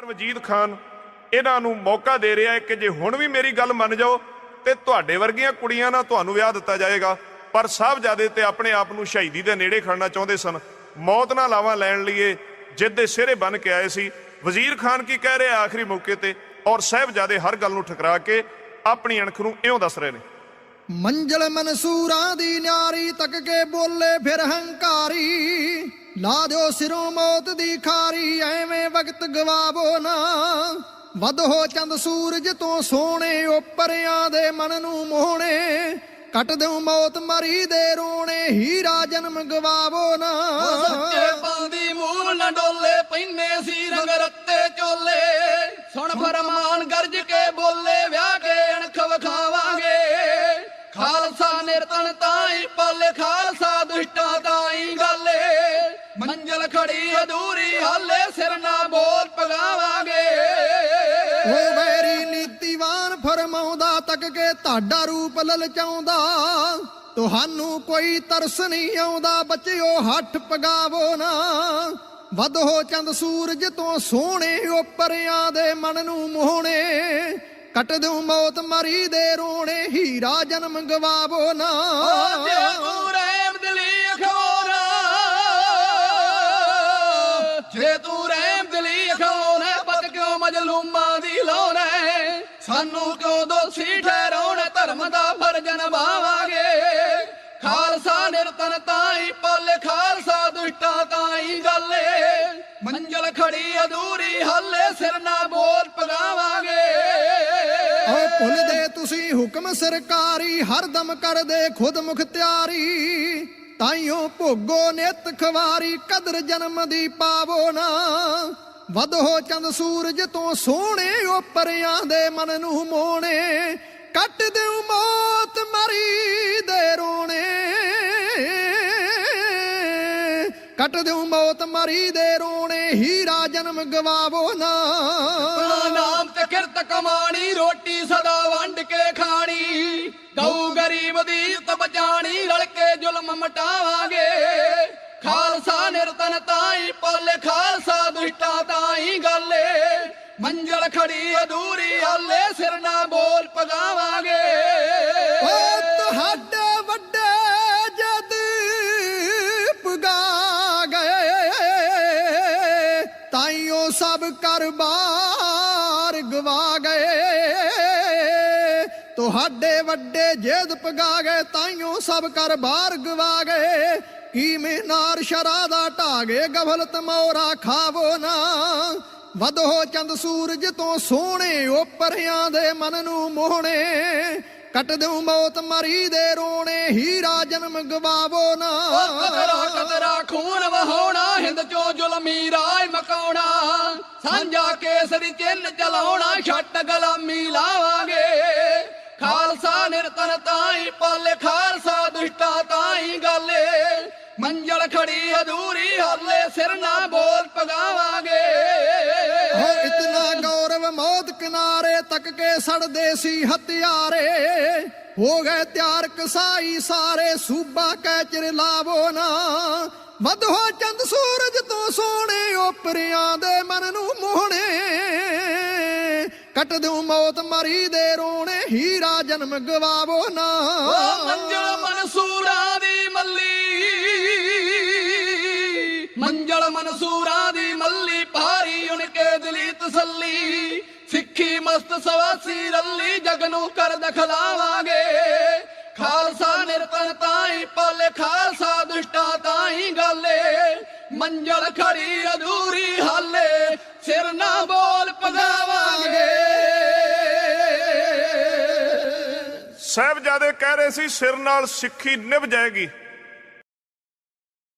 ਸਰਦਾਰ ਵਜੀਦ ਖਾਨ ਇਹਨਾਂ ਨੂੰ ਮੌਕਾ ਦੇ ਰਿਹਾ ਹੈ ਕਿ ਜੇ ਹੁਣ ਵੀ ਮੇਰੀ ਗੱਲ ਮੰਨ ਜਾਓ ਤੇ ਤੁਹਾਡੇ ਵਰਗੀਆਂ ਕੁੜੀਆਂ ਨਾਲ ਤੁਹਾਨੂੰ ਵਿਆਹ ਦਿੱਤਾ ਜਾਏਗਾ। ਪਰ ਸਾਹਿਬਜ਼ਾਦੇ ਤੇ ਆਪਣੇ ਆਪ ਨੂੰ ਸ਼ਹੀਦੀ ਦੇ ਨੇੜੇ ਖੜਨਾ ਚਾਹੁੰਦੇ ਸਨ। ਮੌਤ ਨਾਲ ਲਾਵਾਂ ਲੈਣ ਲਈ ਜਿੱਦ ਦੇ ਸਿਰੇ ਬਨ ਕੇ ਆਏ ਸੀ। ਵਜ਼ੀਰ ਖਾਨ ਕੀ ਕਹਿ ਰਿਹਾ ਆਖਰੀ ਮੌਕੇ ਤੇ ਔਰ ਸਾਹਿਬਜ਼ਾਦੇ ਹਰ ਗੱਲ ਨੂੰ ਠਕਰਾ ਕੇ ਆਪਣੀ ਅਣਖ ਨੂੰ ਇਉਂ ਦੱਸ ਰਹੇ ਨੇ। ਮੰਜ਼ਲ ਮਨਸੂਰਾਂ ਦੀ ਨਿਆਰੀ ਤੱਕ ਕੇ ਬੋਲੇ ਫਿਰ ਹੰਕਾਰੀ। ਲਾ ਦਿਓ ਸਿਰੋਂ ਮੌਤ ਦੀ ਖਾਰੀ, ਐਵੇਂ ਵਕਤ ਗਵਾਵੋ ਨਾ। ਵਧ ਹੋ ਚੰਦ ਸੂਰਜ ਤੋਂ ਸੋਹਣੇ, ਉਪਰਿਆਂ ਦੇ ਮਨ ਨੂੰ ਮੋਹਣੇ। ਕੱਟ ਦਿਓ ਮੌਤ ਮਰੀ ਦੇ ਰੋਣੇ, ਹੀਰਾ ਜਨਮ ਗਵਾਵੋ ਨਾ। ਸੱਚੇ ਪਾਉਂਦੀ ਮੂਲ ਨਾ ਡੋਲੇ ਪੈਨੇ ਸੀ ਰੰਗ ਰੱਤੇ ਚੋਲੇ। ਸੁਣ ਫਰਮਾਨ ਗਰਜ ਕੇ ਬੋਲੇ, ਵਿਆਹ ਕੇ ਅਣਖ ਵਖਾਵਾਂਗੇ। ਖਾਲਸਾ ਨਿਰਤਨ ਤਾਈ ਪੱਲੇ, ਖਾਲਸਾ ਦੁਸ਼ਟਾ ਤਾਈ ਗਾਲੇ। ਮੰਜ਼ਲ ਖੜੀ ਅਧੂਰੀ ਹਾਲੇ ਸਿਰ ਨਾ ਬੋਲ ਪਗਾਵਾਂਗੇ ਉਹ ਵੈਰੀ ਨੀਤੀਵਾਨ ਫਰਮਾਉਂਦਾ ਤੱਕ ਕੇ ਤੁਹਾਡਾ ਰੂਪ ਲਲਚਾਉਂਦਾ। ਤੁਹਾਨੂੰ ਕੋਈ ਤਰਸ ਨਹੀਂ ਆਉਂਦਾ ਬੱਚਿਓ ਹੱਠ ਪਗਾਵੋ ਨਾ। ਵੱਧ ਹੋ ਚੰਦ ਸੂਰਜ ਤੋਂ ਸੋਹਣੇ ਉਪਰਿਆਂ ਦੇ ਮਨ ਨੂੰ ਮੋਹਣੇ। ਕੱਟ ਦਿਓ ਮੌਤ ਮਰੀ ਦੇ ਰੋਣੇ ਹੀਰਾ ਜਨਮ ਗਵਾਵੋ ਨਾ। ਕਿਉਂ ਦੀ ਲਾਉਣਾ ਸਾਨੂੰ ਕਿਉਂ ਦੋਸ਼ੀ ਠਹਿਰਾਉਣਾ ਧਰਮ ਦਾ ਫਰਜ਼ ਨਿਭਾਵਾਂਗੇ ਖਾਲਸਾ ਨਿਰਤਨ ਤਾਈ ਪੱਲੇ, ਖਾਲਸਾ ਦੁਸ਼ਟਾ ਤਾਈ ਗੱਲੇ। ਮੰਜ਼ਲ ਖੜੀ ਅਧੂਰੀ ਹਾਲੇ ਸਿਰ ਨਾ ਬੋਲ ਪਗਾਵਾਂਗੇ। ਓ ਭੁੱਲਦੇ ਤੁਸੀਂ ਹੁਕਮ ਸਰਕਾਰੀ ਹਰਦਮ ਕਰਦੇ ਖੁਦ ਮੁਖਤਿਆਰੀ ਤਾਈਓ ਭੋਗੋ ਨਿਤ ਖਵਾਰੀ, ਕਦਰ ਜਨਮ ਦੀ ਪਾਵੋ ਨਾ। ਵਧ ਹੋ ਚੰਦ ਸੂਰਜ ਤੋਂ ਸੋਹਣੇ ਉਪਰਿਆਂ ਦੇ ਮਨ ਨੂੰ ਮੋਹਣੇ, ਕੱਟ ਦਿਓ ਮੌਤ ਮਰੀ ਦੇ ਰੋਣੇ। ਕੱਟ ਦਿਓ ਮੌਤ ਮਰੀ ਦੇ ਰੋਣੇ, ਹੀਰਾ ਜਨਮ ਗਵਾਵੋ ਨਾ। ਆਪਣਾ ਨਾਮ ਤੇ ਕਿਰਤ ਕਮਾਣੀ, ਰੋਟੀ ਸਦਾ ਵੰਡ ਕੇ ਖਾਣੀ। ਗਊ ਗਰੀਬ ਦੀ ਇੱਜ਼ਤ ਬਚਾਣੀ, ਰਲ ਕੇ ਜ਼ੁਲਮ ਮਟਾਵਾਂਗੇ। ਖਾਲਸਾ ਨਿਰਤਨ ਤਾਈ ਪੱਲੇ, ਖਾਲਸਾ ਦੁਸ਼ਟਾ ਤਾਈ ਗੱਲੇ। ਮੰਜ਼ਲ ਖੜੀ ਅਧੂਰੀ ਹਾਲੇ ਸਿਰ ਨਾ ਬੋਲ ਪਗਾਵਾਂਗੇ ਓ ਤੁਹਾਡੇ ਵੱਡੇ ਜਦ ਪੁਗਾ ਗਏ ਤਾਈਓ ਸਭ ਕਰਬਾਰ ਗਵਾ ਗਏ ਤੁਹਾਡੇ ਵੱਡੇ ਜੇਦ ਪਗਾ ਗਏ ਤਾਈਓ ਸਭ ਕਰ ਕਰਬਾਰ ਗਵਾ ਗਏ ਕੀਵੇਂ ਨਾਰ ਸ਼ਰਾ ਦਾ ਢਾਗੇ, ਗਫਲਤ ਮੋਰਾ ਖਾਵੋ ਨਾ। ਵੱਧ ਚੰਦ ਸੂਰਜ ਤੋਂ ਸੋਹਣੇ ਉਪਰਿਆਂ ਦੇ ਮਨ ਨੂੰ ਮੋਹਣੇ। ਕੱਟ ਦਿਓ ਮੌਤ ਮਰੀ ਦੇ ਰੋਣੇ, ਹੀਰਾ ਜਨਮ ਗਵਾਵੋ ਨਾ। ਕਤਰਾ ਕਤਰਾ ਖੂਨ ਵਹਾਉਣਾ, ਹਿੰਦ ਚੋ ਜ਼ੁਲਮੀ ਰਾਜ ਮਕਾਉਣਾ। ਸਾਂਝਾ ਕੇਸਰੀ ਚਿੰਨ ਚਲਾਉਣਾ ਛੱਟ ਗੁਲਾਮੀ ਲਾਵਾਂਗੇ। ਖਾਲਸਾ ਨਿਰਤਨ ਤਾਈ ਪਾਲੇ, ਖਾਲਸਾ ਦੁਸ਼ਟਾ ਤਾਈ ਗਾਲੇ। ਮੰਜ਼ਲ ਖੜੀ ਅਧੂਰੀ ਹਾਲੇ, ਸਿਰ ਨਾ ਬੋਲ ਪਗਾਵਾਂਗੇ ਹੋ ਇਤਨਾ ਗੌਰਵ ਮੌਤ ਕਿਨਾਰੇ ਤੱਕ ਕੇ ਸੜਦੇ ਸੀ ਹਥਿਆਰੇ। ਹੋ ਗਏ ਤਿਆਰ ਕਸਾਈ ਸਾਰੇ, ਸੂਬਾ ਕਹਿ ਚਿਰ ਲਾਵੋ ਨਾ। ਵੱਧ ਚੰਦ ਸੂਰਜ ਤੋਂ ਸੋਹਣੇ ਉਪਰਿਆਂ ਦੇ ਮਨ ਨੂੰ ਮੋਹਣੇ। ਕੱਟ ਦਿਓ ਮੌਤ ਮਰੀ ਦੇ ਰੋਣੇ, ਹੀਰਾ ਜਨਮ ਗਵਾਵੋ ਨਾ। ਓ ਮੰਜ਼ਲ ਮਨਸੂਰਾਂ ਦੀ ਮੱਲੀ, ਮੰਜ਼ਲ ਮਨਸੂਰਾਂ ਦੀ ਮੱਲੀ, ਭਾਰੀ ਉਨਕੇ ਦਿਲੀ ਤਸੱਲੀ, ਸਿੱਖੀ ਮਸਤ ਸਵਾਸੀ ਰੱਲੀ ਜਗ ਨੂੰ ਕਰ ਦਖਲਾਵਾਂਗੇ। ਖਾਲਸਾ ਨਿਰਤਨ ਤਾਈ ਪਾਲੇ, ਖਾਲਸਾ ਦੁਸ਼ਟਾ ਤਾਈ ਗਾਲੇ। ਮੰਜ਼ਲ ਖੜੀ ਅਧੂਰੀ ਹਾਲੇ, ਸਿਰ ਨਾ ਬੋਲ ਪਗਾਵਾਂਗੇ ਸਾਹਿਬਜ਼ਾਦੇ ਕਹਿ ਰਹੇ ਸੀ ਸਿਰ ਨਾਲ ਸਿੱਖੀ ਨਿਭ ਜਾਏਗੀ।